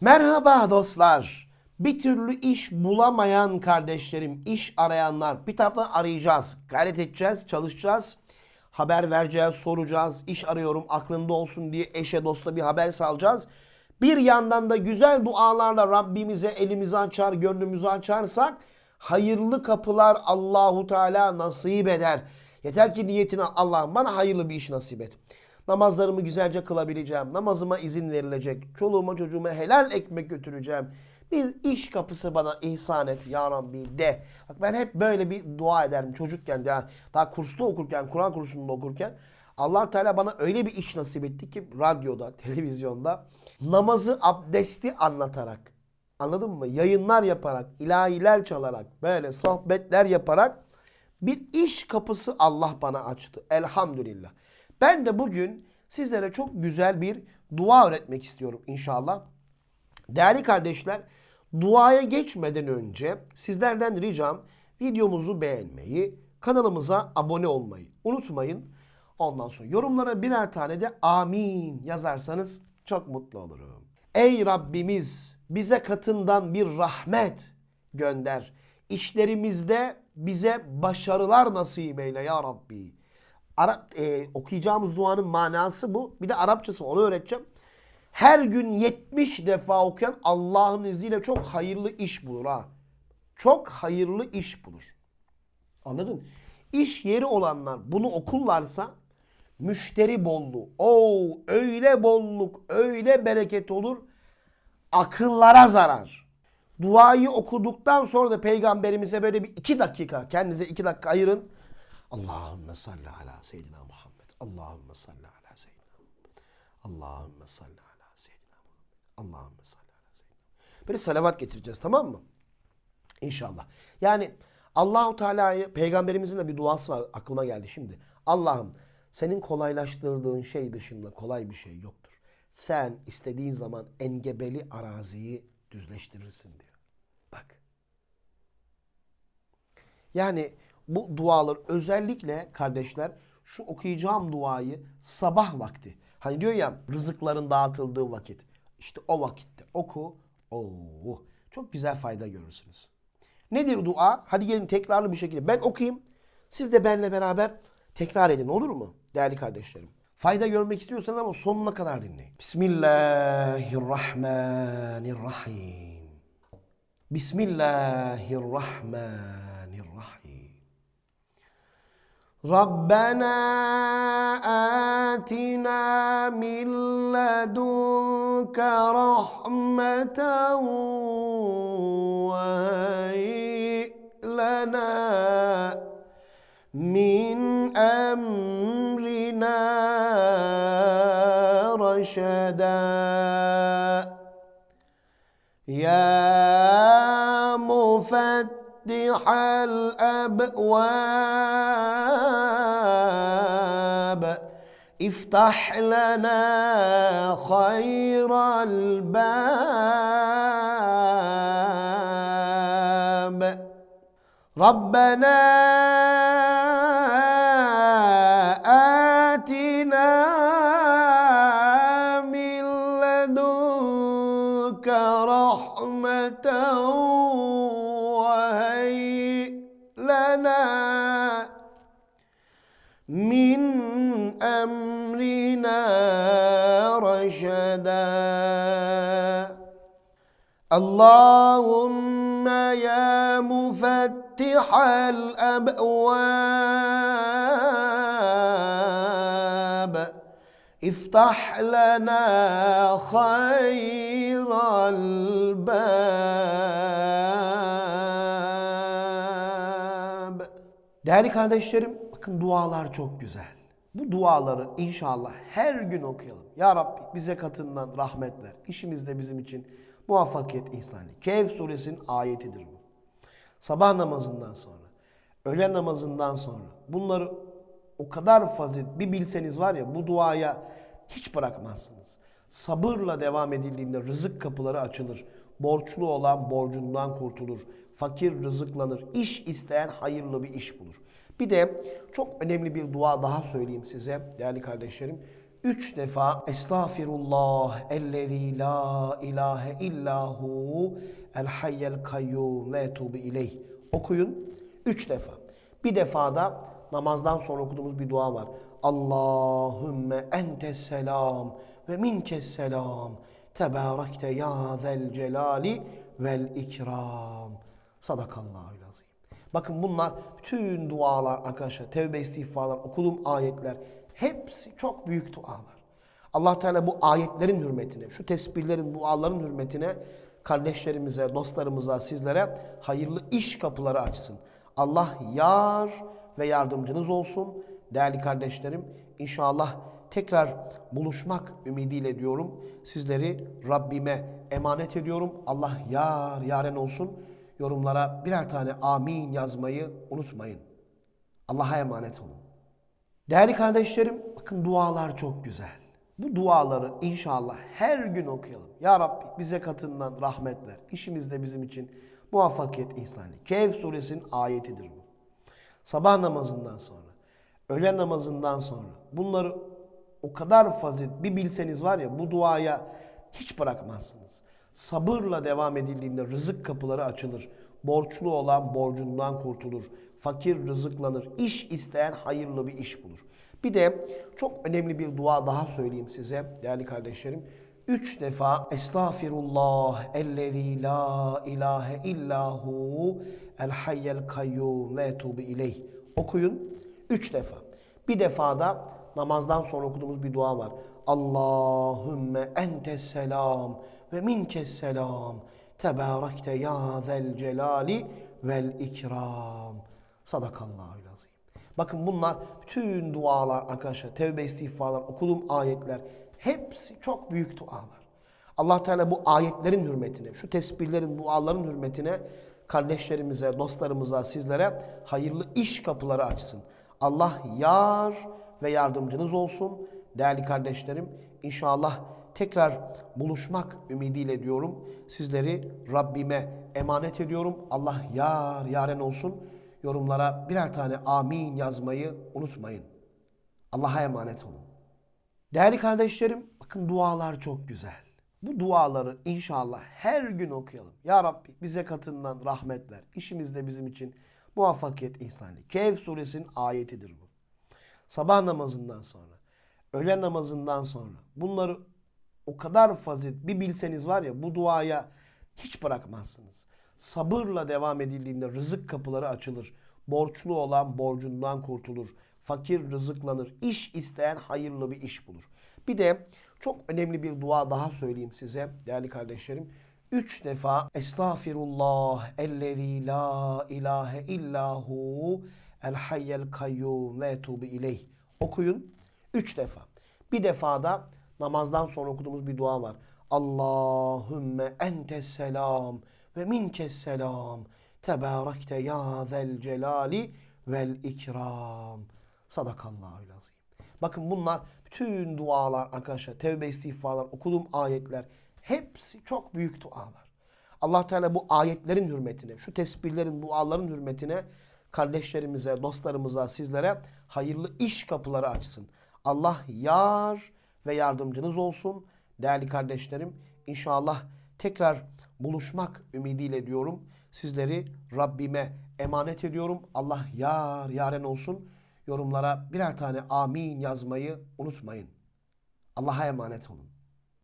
Merhaba dostlar. Bir türlü iş bulamayan kardeşlerim, iş arayanlar. Bir taraftan arayacağız, gayret edeceğiz, çalışacağız. Haber vereceğiz, soracağız. İş arıyorum aklında olsun diye eşe dosta bir haber salacağız. Bir yandan da güzel dualarla Rabbimize elimizi açar, gönlümüzü açarsak hayırlı kapılar Allahu Teala nasip eder. Yeter ki niyetine Allah'ım bana hayırlı bir iş nasip et. Namazlarımı güzelce kılabileceğim. Namazıma izin verilecek. Çoluğuma çocuğuma helal ekmek götüreceğim. Bir iş kapısı bana ihsan et ya Rabbi de. Bak ben hep böyle bir dua ederim çocukken de. Daha kursta okurken, Kur'an kursunda okurken. allah Teala bana öyle bir iş nasip etti ki radyoda, televizyonda namazı, abdesti anlatarak. Anladın mı? Yayınlar yaparak, ilahiler çalarak, böyle sohbetler yaparak bir iş kapısı Allah bana açtı. Elhamdülillah. Ben de bugün sizlere çok güzel bir dua öğretmek istiyorum inşallah. Değerli kardeşler, duaya geçmeden önce sizlerden ricam videomuzu beğenmeyi, kanalımıza abone olmayı unutmayın. Ondan sonra yorumlara birer tane de amin yazarsanız çok mutlu olurum. Ey Rabbimiz bize katından bir rahmet gönder. İşlerimizde bize başarılar nasip eyle ya Rabbi. Arap e, okuyacağımız duanın manası bu. Bir de Arapçası onu öğreteceğim. Her gün 70 defa okuyan Allah'ın izniyle çok hayırlı iş bulur ha. Çok hayırlı iş bulur. Anladın? İş yeri olanlar bunu okurlarsa müşteri bolluğu. Oo öyle bolluk, öyle bereket olur. Akıllara zarar. Duayı okuduktan sonra da peygamberimize böyle bir iki dakika, kendinize iki dakika ayırın. Allahümme salli ala seyyidina Muhammed. Allahümme salli ala seyyidina Muhammed. Allahümme salli ala seyyidina Muhammed. Allahümme salli ala seyyidina Muhammed. Böyle salavat getireceğiz tamam mı? İnşallah. Yani Allahu Teala'yı peygamberimizin de bir duası var aklıma geldi şimdi. Allah'ım senin kolaylaştırdığın şey dışında kolay bir şey yoktur. Sen istediğin zaman engebeli araziyi düzleştirirsin diyor. Bak. Yani bu dualar özellikle kardeşler şu okuyacağım duayı sabah vakti. Hani diyor ya rızıkların dağıtıldığı vakit. İşte o vakitte oku. Oo, çok güzel fayda görürsünüz. Nedir dua? Hadi gelin tekrarlı bir şekilde ben okuyayım. Siz de benimle beraber tekrar edin olur mu değerli kardeşlerim? Fayda görmek istiyorsanız ama sonuna kadar dinleyin. Bismillahirrahmanirrahim. Bismillahirrahmanirrahim. ربنا آتنا من لدنك رحمة وهيئ لنا من أمرنا رشدا. يا مفتح الأبواب افتح لنا خير الباب. ربنا أمرنا رشدا اللهم يا مفتح الأبواب افتح لنا خير الباب Değerli kardeşlerim, bakın dualar çok güzel. Bu duaları inşallah her gün okuyalım. Ya Rabbi bize katından rahmet ver. İşimizde bizim için muvaffakiyet ihsan et. Kehf suresinin ayetidir bu. Sabah namazından sonra, öğlen namazından sonra bunları o kadar fazilet bir bilseniz var ya bu duaya hiç bırakmazsınız. Sabırla devam edildiğinde rızık kapıları açılır. Borçlu olan borcundan kurtulur. Fakir rızıklanır. İş isteyen hayırlı bir iş bulur. Bir de çok önemli bir dua daha söyleyeyim size değerli kardeşlerim. üç defa Estağfirullah ellezî la ilahe illahu el hayyel kayyum ve etubu ileyh okuyun. Üç defa. Bir defa da namazdan sonra okuduğumuz bir dua var. Allahümme entes selam ve minkes selam. Tebarekte ya zel celali vel ikram. Sadakallahul azim. Bakın bunlar bütün dualar arkadaşlar, tevbe istiğfarlar, okuduğum ayetler hepsi çok büyük dualar. Allah Teala bu ayetlerin hürmetine, şu tesbihlerin, duaların hürmetine kardeşlerimize, dostlarımıza, sizlere hayırlı iş kapıları açsın. Allah yar ve yardımcınız olsun. Değerli kardeşlerim, inşallah tekrar buluşmak ümidiyle diyorum. Sizleri Rabbime emanet ediyorum. Allah yar, yaren olsun. Yorumlara birer tane amin yazmayı unutmayın. Allah'a emanet olun. Değerli kardeşlerim, bakın dualar çok güzel. Bu duaları inşallah her gün okuyalım. Ya Rabbi bize katından rahmet ver. İşimizde bizim için muvaffakiyet ihsan et. Kehf suresinin ayetidir bu. Sabah namazından sonra, öğlen namazından sonra bunları o kadar fazilet bir bilseniz var ya bu duaya hiç bırakmazsınız. Sabırla devam edildiğinde rızık kapıları açılır. Borçlu olan borcundan kurtulur. Fakir rızıklanır. İş isteyen hayırlı bir iş bulur. Bir de çok önemli bir dua daha söyleyeyim size değerli kardeşlerim. Üç defa Estağfirullah ellezî la ilahe illahu el hayyel kayyum ve etubu ileyh okuyun. Üç defa. Bir defa da namazdan sonra okuduğumuz bir dua var. Allahümme entes selam ve minkes selam. Tebarekte ya zel celali vel ikram. Sadakallahul azim. Bakın bunlar bütün dualar arkadaşlar, tevbe istiğfarlar, okuduğum ayetler hepsi çok büyük dualar. Allah Teala bu ayetlerin hürmetine, şu tesbihlerin, duaların hürmetine kardeşlerimize, dostlarımıza, sizlere hayırlı iş kapıları açsın. Allah yar ve yardımcınız olsun. Değerli kardeşlerim, inşallah tekrar buluşmak ümidiyle diyorum. Sizleri Rabbime emanet ediyorum. Allah yar, yaren olsun. Yorumlara birer tane amin yazmayı unutmayın. Allah'a emanet olun. Değerli kardeşlerim, bakın dualar çok güzel. Bu duaları inşallah her gün okuyalım. Ya Rabbi bize katından rahmet ver. İşimizde bizim için muvaffakiyet ihsan et. Kehf suresinin ayetidir bu. Sabah namazından sonra, öğlen namazından sonra bunları o kadar fazilet bir bilseniz var ya bu duaya hiç bırakmazsınız. Sabırla devam edildiğinde rızık kapıları açılır. Borçlu olan borcundan kurtulur. Fakir rızıklanır. İş isteyen hayırlı bir iş bulur. Bir de çok önemli bir dua daha söyleyeyim size değerli kardeşlerim. Üç defa Estağfirullah ellezî la ilahe illahu el hayyel kayyum ve etubu ileyh okuyun. Üç defa. Bir defa da namazdan sonra okuduğumuz bir dua var. Allahümme entes selam ve minkes selam. Tebarekte ya zel celali vel ikram. Sadakallahul azim. Bakın bunlar bütün dualar arkadaşlar, tevbe istiğfarlar, okuduğum ayetler hepsi çok büyük dualar. Allah Teala bu ayetlerin hürmetine, şu tesbihlerin, duaların hürmetine kardeşlerimize, dostlarımıza, sizlere hayırlı iş kapıları açsın. Allah yar ve yardımcınız olsun. Değerli kardeşlerim, inşallah tekrar buluşmak ümidiyle diyorum. Sizleri Rabbime emanet ediyorum. Allah yar, yaren olsun. Yorumlara birer tane amin yazmayı unutmayın. Allah'a emanet olun.